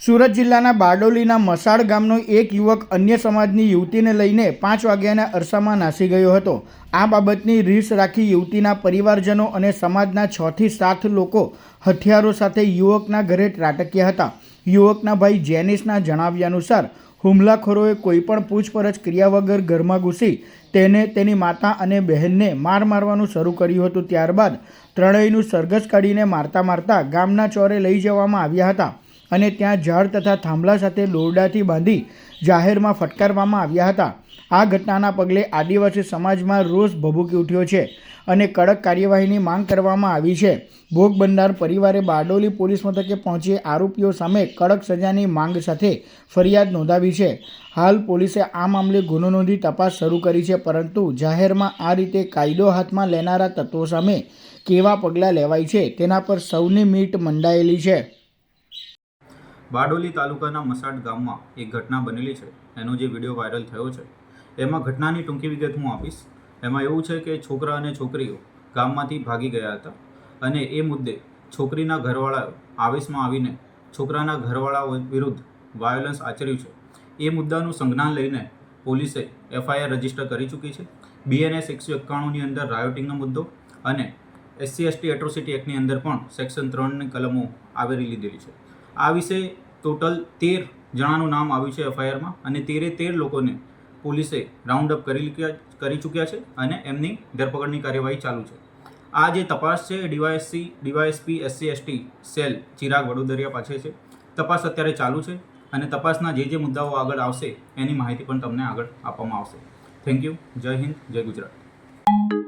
સુરત જિલ્લાના બારડોલીના મસાડ ગામનો એક યુવક અન્ય સમાજની યુવતીને લઈને પાંચ વાગ્યાના અરસામાં નાસી ગયો હતો. આ બાબતની રીસ રાખી યુવતીના પરિવારજનો અને સમાજના છથી સાત લોકો હથિયારો સાથે યુવકના ઘરે ત્રાટક્યા હતા. યુવકના ભાઈ જેનિસના જણાવ્યા અનુસાર, હુમલાખોરોએ કોઈપણ પૂછપરછ કર્યા વગર ઘરમાં ઘૂસી તેને તેની માતા અને બહેનને માર મારવાનું શરૂ કર્યું હતું. ત્યારબાદ ત્રણેયનું સરઘસ કાઢીને મારતા મારતા ગામના ચોરે લઈ જવામાં આવ્યા હતા. અને ત્યાં ઝાડ તથા થાંભલા સાથે દોરડાથી બાંધી જાહેરમાં ફટકારવામાં આવ્યા હતા. આ ઘટનાના પગલે આદિવાસી સમાજમાં રોષ ભભૂકી ઉઠ્યો છે અને કડક કાર્યવાહીની માંગ કરવામાં આવી છે. ભોગ બનનાર પરિવારે બારડોલી પોલીસ મથકે પહોંચી આરોપીઓ સામે કડક સજાની માંગ સાથે ફરિયાદ નોંધાવી છે. હાલ પોલીસે આ મામલે ગુનો નોંધી તપાસ શરૂ કરી છે, પરંતુ જાહેરમાં આ રીતે કાયદો હાથમાં લેનારા તત્વો સામે કેવા પગલાં લેવાય છે તેના પર સૌની મીટ મંડાયેલી છે. બારડોલી તાલુકાના મસાડ ગામમાં એક ઘટના બનેલી છે. એનો જે વીડિયો વાયરલ થયો છે. એમાં ઘટનાની ટૂંકી વિગત હું આપીશ. એમાં એવું છે કે છોકરા અને છોકરીઓ ગામમાંથી ભાગી ગયા હતા અને એ મુદ્દે છોકરીના ઘરવાળાઓ આવેશમાં આવીને છોકરાના ઘરવાળાઓ વિરુદ્ધ વાયોલન્સ આચર્યું છે. એ મુદ્દાનું સંજ્ઞાન લઈને પોલીસે એફઆઈઆર રજિસ્ટર કરી ચૂકી છે. બીએનએસ એકસો એકાણુંની અંદર રાયોટિંગનો મુદ્દો અને એસસી એસટી એટ્રોસિટી એક્ટની અંદર પણ સેક્શન ત્રણની કલમો આવરી લીધેલી છે. આ વિશે ટોટલ તેર જણાનું નામ આવ્યું છે એફઆઈઆરમાં અને તેરે તેર લોકોને પોલીસે રાઉન્ડ અપ કરી કરી ચૂક્યા છે અને એમની ધરપકડની કાર્યવાહી ચાલુ છે. આ જે તપાસ છે DYSC DYSP SC, ST, cell, Chirag Vadodariya પાસે છે. તપાસ અત્યારે ચાલુ છે અને તપાસના જે જે મુદ્દાઓ આગળ આવશે એની માહિતી પણ તમને આગળ આપવામાં આવશે. થેન્ક યુ જય હિન્દ, જય ગુજરાત.